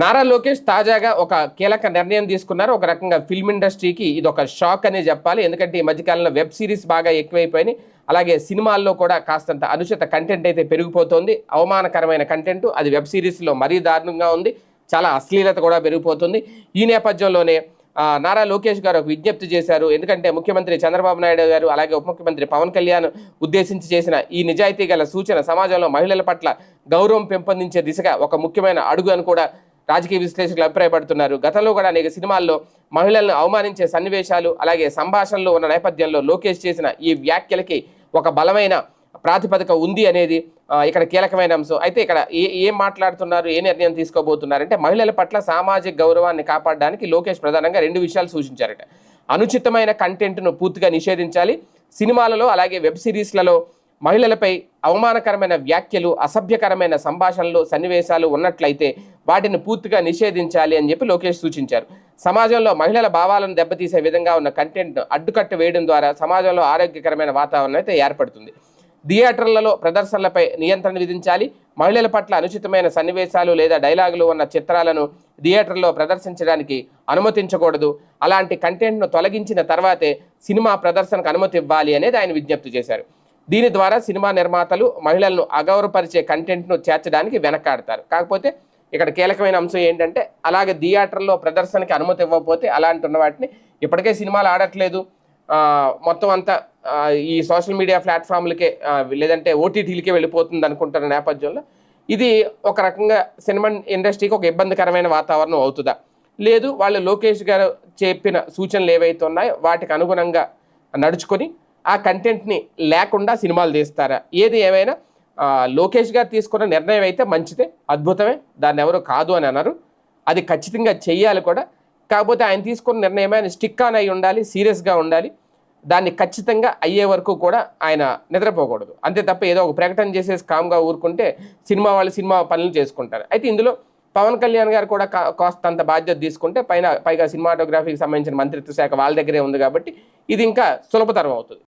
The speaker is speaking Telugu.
నారా లోకేష్ తాజాగా ఒక కీలక నిర్ణయం తీసుకున్నారు. ఒక రకంగా ఫిల్మ్ ఇండస్ట్రీకి ఇది ఒక షాక్ అనే చెప్పాలి. ఎందుకంటే ఈ మధ్యకాలంలో వెబ్ సిరీస్ బాగా ఎక్కువైపోయినాయి. అలాగే సినిమాల్లో కూడా కాస్తంత అనుచిత కంటెంట్ అయితే పెరిగిపోతుంది. అవమానకరమైన కంటెంట్ అది వెబ్ సిరీస్లో మరీ దారుణంగా ఉంది. చాలా అశ్లీలత కూడా పెరిగిపోతుంది. ఈ నేపథ్యంలోనే నారా లోకేష్ గారు ఒక విజ్ఞప్తి చేశారు. ఎందుకంటే ముఖ్యమంత్రి చంద్రబాబు నాయుడు గారు అలాగే ఉప ముఖ్యమంత్రి పవన్ కళ్యాణ్ ఉద్దేశించి చేసిన ఈ నిజాయితీ గల సూచన సమాజంలో మహిళల పట్ల గౌరవం పెంపొందించే దిశగా ఒక ముఖ్యమైన అడుగు అని కూడా రాజకీయ విశ్లేషకులు అభిప్రాయపడుతున్నారు. గతంలో కూడా అనేక సినిమాల్లో మహిళలను అవమానించే సన్నివేశాలు అలాగే సంభాషణలో ఉన్న నేపథ్యంలో లోకేష్ చేసిన ఈ వ్యాఖ్యలకి ఒక బలమైన ప్రాతిపదిక ఉంది అనేది ఇక్కడ కీలకమైన అంశం. అయితే ఇక్కడ ఏ ఏం మాట్లాడుతున్నారు ఏ నిర్ణయం తీసుకోబోతున్నారంటే మహిళల పట్ల సామాజిక గౌరవాన్ని కాపాడడానికి లోకేష్ ప్రధానంగా రెండు విషయాలు సూచించారట. అనుచితమైన కంటెంట్ను పూర్తిగా నిషేధించాలి. సినిమాలలో అలాగే వెబ్ సిరీస్లలో మహిళలపై అవమానకరమైన వ్యాఖ్యలు అసభ్యకరమైన సంభాషణలు సన్నివేశాలు ఉన్నట్లయితే వాటిని పూర్తిగా నిషేధించాలి అని చెప్పి లోకేష్ సూచించారు. సమాజంలో మహిళల భావాలను దెబ్బతీసే విధంగా ఉన్న కంటెంట్ను అడ్డుకట్ట వేయడం ద్వారా సమాజంలో ఆరోగ్యకరమైన వాతావరణం అయితే ఏర్పడుతుంది. థియేటర్లలో ప్రదర్శనలపై నియంత్రణ విధించాలి. మహిళల పట్ల అనుచితమైన సన్నివేశాలు లేదా డైలాగులు ఉన్న చిత్రాలను థియేటర్లో ప్రదర్శించడానికి అనుమతించకూడదు. అలాంటి కంటెంట్ను తొలగించిన తర్వాతే సినిమా ప్రదర్శనకు అనుమతి ఇవ్వాలి అనేది ఆయన విజ్ఞప్తి చేశారు. దీని ద్వారా సినిమా నిర్మాతలు మహిళలను అగౌరవపరిచే కంటెంట్ను చేర్చడానికి వెనకాడతారు. కాకపోతే ఇక్కడ కీలకమైన అంశం ఏంటంటే అలాగే థియేటర్లో ప్రదర్శనకి అనుమతి ఇవ్వకపోతే అలాంటి ఉన్న వాటిని ఇప్పటికే సినిమాలు ఆడట్లేదు. మొత్తం అంతా ఈ సోషల్ మీడియా ప్లాట్ఫామ్లకే లేదంటే ఓటీటీలకే వెళ్ళిపోతుంది అనుకుంటున్న నేపథ్యంలో ఇది ఒక రకంగా సినిమా ఇండస్ట్రీకి ఒక ఇబ్బందికరమైన వాతావరణం అవుతుందా? లేదు వాళ్ళు లోకేష్ గారు చెప్పిన సూచనలు ఏవైతే ఉన్నాయో వాటికి అనుగుణంగా నడుచుకొని ఆ కంటెంట్ని లేకుండా సినిమాలు తీస్తారా? ఏది ఏమైనా లోకేష్ గారు తీసుకున్న నిర్ణయం అయితే మంచిదే అద్భుతమే దాన్ని ఎవరు కాదు అని అన్నారు. అది ఖచ్చితంగా చెయ్యాలి కూడా. కాకపోతే ఆయన తీసుకున్న నిర్ణయం ఆయన స్టిక్ ఆన్ అయి ఉండాలి సీరియస్గా ఉండాలి దాన్ని ఖచ్చితంగా అయ్యే వరకు కూడా ఆయన నిద్రపోకూడదు. అంతే తప్ప ఏదో ఒక ప్రకటన చేసేసి కామ్గా ఊరుకుంటే సినిమా వాళ్ళు సినిమా పనులు చేసుకుంటారు. అయితే ఇందులో పవన్ కళ్యాణ్ గారు కూడా కా- కాస్తంత బాధ్యత తీసుకుంటే పైన పైగా సినిమాటోగ్రఫీకి సంబంధించిన మంత్రిత్వ శాఖ వాళ్ళ దగ్గరే ఉంది కాబట్టి ఇది ఇంకా సులభతరం అవుతుంది.